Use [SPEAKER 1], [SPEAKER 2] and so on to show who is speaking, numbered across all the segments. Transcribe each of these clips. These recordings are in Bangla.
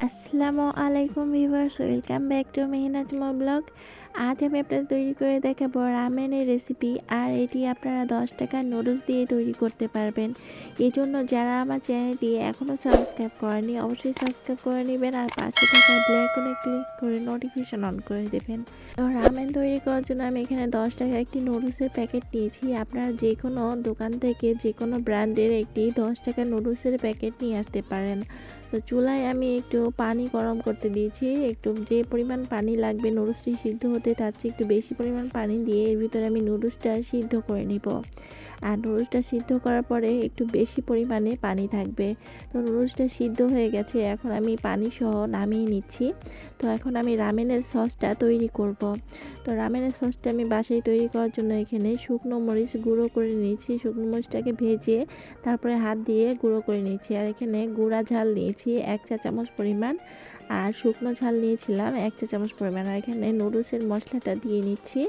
[SPEAKER 1] আসসালামু আলাইকুম ভিভার্স ওয়েলকাম ব্যাক টু মেহনাজমা ব্লগ। আজ আমি আপনাদের তৈরি করে দেখাবো রামেনের রেসিপি আর এটি আপনারা দশ টাকার নুডলস দিয়ে তৈরি করতে পারবেন। এই জন্য যারা আমার চ্যানেলটি এখনও সাবস্ক্রাইব করেনি অবশ্যই সাবস্ক্রাইব করে নেবেন আর পাশে থাকা ব্ল্যাকনে ক্লিক করে নোটিফিকেশন অন করে দেবেন। তো রামেন তৈরি করার জন্য আমি এখানে দশ টাকা একটি নুডলসের প্যাকেট নিয়েছি। আপনারা যে কোনো দোকান থেকে যে কোনো ব্র্যান্ডের একটি দশ টাকা নুডলসের প্যাকেট নিয়ে আসতে পারেন। তো চুলায় আমি একটু পানি গরম করতে দিয়েছি। একটু যে পরিমাণ পানি লাগবে নুডলসটি সিদ্ধ হতে তার চেয়ে একটু বেশি পরিমাণ পানি দিয়ে এর ভিতরে আমি নুডলসটা সিদ্ধ করে নিব। আর নুডলসটা সিদ্ধ করার পরে একটু বেশি পরিমাণে পানি থাকবে। তো নুডলসটা সিদ্ধ হয়ে গেছে, এখন আমি পানি সহ নামিয়ে নিচ্ছি। তো এখন আমি রামেনের সসটা তৈরি করব। তো রামেনের সসটা আমি বাসায় তৈরি করার জন্য এখানে শুকনো মরিচ গুঁড়ো করে নিয়েছি। শুকনো মরিচটাকে ভেজে তারপরে হাত দিয়ে গুঁড়ো করে নিয়েছি। আর এখানে গুঁড়া ঝাল নিয়েছি, এক চা চামচ পরিমাণ। আর শুকনো ঝাল নিয়েছিলাম। এক চামচ পরিমাণ আর এখানে নুডলসের মশলাটা দিয়ে নিচ্ছি।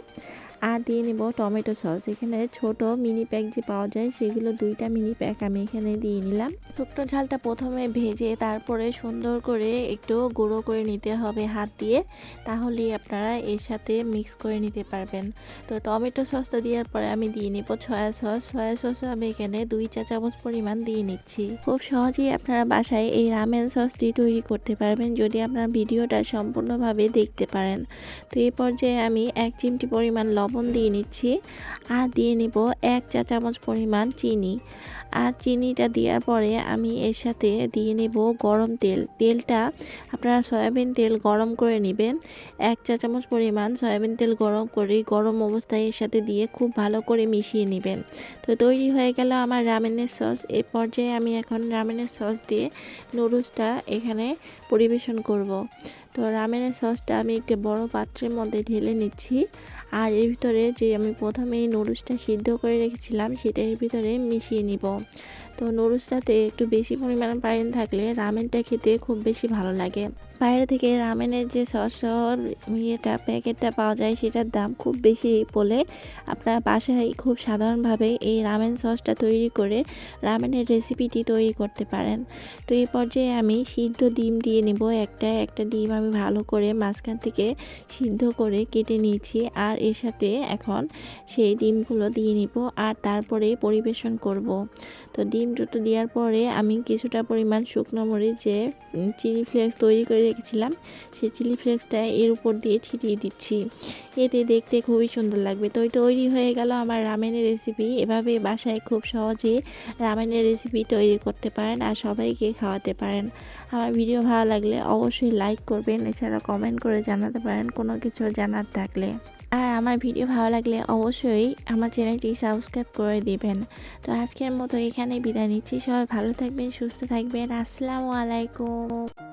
[SPEAKER 1] আর দিয়ে নেব টমেটো সস। এখানে ছোট মিনি প্যাক যে পাওয়া যায়, সেগুলো দুইটা মিনি প্যাক আমি এখানে দিয়ে নিলাম। শুকনো ঝালটা প্রথমে ভেজে তারপরে সুন্দর করে একটু গুঁড়ো করে নিতে হবে হাত দিয়ে। তাহলেই আপনারা এর সাথে মিক্স করে নিতে পারবেন। তো টমেটো সসটা দেওয়ার পরে আমি দিয়ে নেব সয়া সস সয়া সসও আমি এখানে দুই চা চামচ পরিমাণ দিয়ে নিচ্ছি। খুব সহজেই আপনারা বাসায় এই রামেন সসটি তৈরি করতে পারবেন, যদি আপনার ভিডিওটা সম্পূর্ণভাবে দেখতে পারেন। তো এই পর্যায়ে আমি এক চিমটি পরিমাণ লবণ দিয়ে নিচ্ছি। আর দিয়ে নিব এক চা চামচ পরিমাণ চিনি। আর চিনিটা দেওয়ার পরে আমি এর সাথে দিয়ে নেব গরম তেল। তেলটা আপনারা সয়াবিন তেল গরম করে নেবেন। এক চা চামচ পরিমাণ সয়াবিন তেল গরম করে গরম অবস্থায় এর সাথে দিয়ে খুব ভালো করে মিশিয়ে নেবেন। তো তৈরি হয়ে গেল আমার রামেনের সস। এই পর্যায়ে আমি এখন রামেনের সস দিয়ে নুডলসটা এখানে পরিবেশন করব। তো রামেনের সসটা আমি একটি বড় পাত্রের মধ্যে ঢেলে নিচ্ছি। আর এর ভিতরে যে আমি প্রথমে নুডলসটা সিদ্ধ করে রেখেছিলাম, সেটা এর ভিতরে মিশিয়ে নিব। তো নুডলসটাতে একটু বেশি পরিমাণে পানি থাকলে রামেনটা খেতে খুব বেশি ভালো লাগে। বাইরে থেকে রামেনের যে সস ইয়েটা, প্যাকেটটা পাওয়া যায়, সেটার দাম খুব বেশি বলে আপনারা বাসায় খুব সাধারণভাবে এই রামেন সসটা তৈরি করে রামেনের রেসিপিটি তৈরি করতে পারেন। তো এই পর্যায়ে আমি সিদ্ধ ডিম দিয়ে নিব একটা একটা ডিম আমি ভালো করে মাঝখান থেকে সিদ্ধ করে কেটে নিয়েছি আর এর সাথে এখন সেই ডিমগুলো দিয়ে নিব আর তারপরে পরিবেশন করব। তো ডিম দুটো দেওয়ার পরে আমি কিছুটা পরিমাণ শুকনো মরিচ যে চিলি ফ্লেক্স তৈরি করে রেখেছিলাম, সেই চিলি ফ্লেক্সটা এর উপর দিয়ে ছিটিয়ে দিচ্ছি। এতে দেখতে খুবই সুন্দর লাগবে। তো তৈরি হয়ে গেল আমার রামেনের রেসিপি এভাবে বাসায় খুব সহজে রামেনের রেসিপি তৈরি করতে পারেন আর সবাইকে খাওয়াতে পারেন। আমার ভিডিও ভালো লাগলে অবশ্যই লাইক করবেন। এছাড়া কমেন্ট করে জানাতে পারেন কোনো কিছু জানার থাকলে। আমার ভিডিও ভালো লাগলে অবশ্যই আমার চ্যানেলটি সাবস্ক্রাইব করে দিবেন। তো আজকের মতো এখানে বিদায় নিচ্ছি। সবাই ভালো থাকবেন, সুস্থ থাকবেন। আসসালামু আলাইকুম।